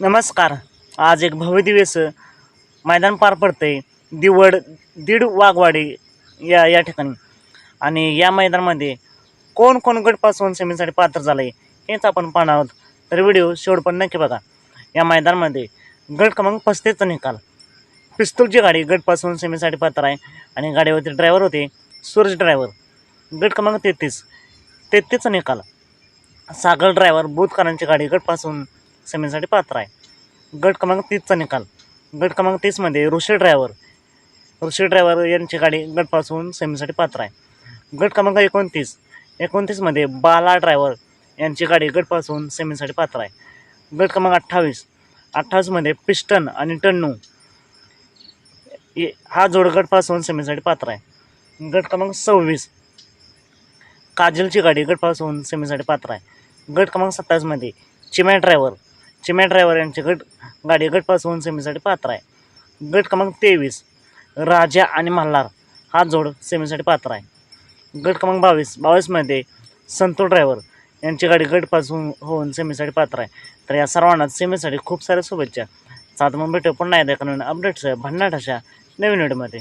नमस्कार. आज एक भव्यदिव्यस मैदान पार पडतंय. दिवड दीड वाघवाडी या या ठिकाणी. आणि या मैदानामध्ये कोण कोण गटपासून सेमीसाठी पात्र झालं आहे हेच आपण पाहणार आहोत. तर व्हिडिओ शेवट पण नक्की बघा. या मैदानामध्ये गट क्रमांक पस्तीसचा निकाल. पिस्तूलची गाडी गटपासून सेमीसाठी पात्र आहे आणि गाडीवरती ड्रायव्हर होते सूरज ड्रायव्हर गट क्रमांक तेहतीस. तेहतीसचा निकाल. सागर ड्रायव्हर बुधकरांची गाडी गटपासून सेमीसाठी पात्र आहे. गट क्रमांक तीसचा निकाल. गट क्रमांक तीसमध्ये ऋषी ड्रायव्हर ऋषी ड्रायव्हर यांची गाडी गटपासून सेमीसाठी पात्र आहे. गट क्रमांक एकोणतीस. एकोणतीसमध्ये बाला ड्रायव्हर यांची गाडी गटपासून सेमीसाठी पात्र आहे. गट क्रमांक अठ्ठावीस. अठ्ठावीसमध्ये पिस्टन आणि टन्नू हा जोड गटपासून सेमीसाठी पात्र आहे. गट क्रमांक सव्वीस. काजलची गाडी गटपासून सेमीसाठी पात्र आहे. गट क्रमांक सत्तावीसमध्ये चिम्या ड्रायव्हर चिम्या ड्रायव्हर यांची गट गाडी गटपासून सेमीसाठी पात्र आहे. गट क्रमांक तेवीस राजा आणि मल्हार हा जोड सेमीसाठी पात्र आहे. गट क्रमांक बावीस बावीसमध्ये संतोष ड्रायव्हर यांची गाडी गटपासून होऊन सेमीसाठी पात्र आहे. तर या सर्वांना सेमीसाठी खूप साऱ्या शुभेच्छा. सात मग भेटू पुन्हा एकदा नवीन अपडेट्स भन्नाट अशा नवीन व्हिडिओमध्ये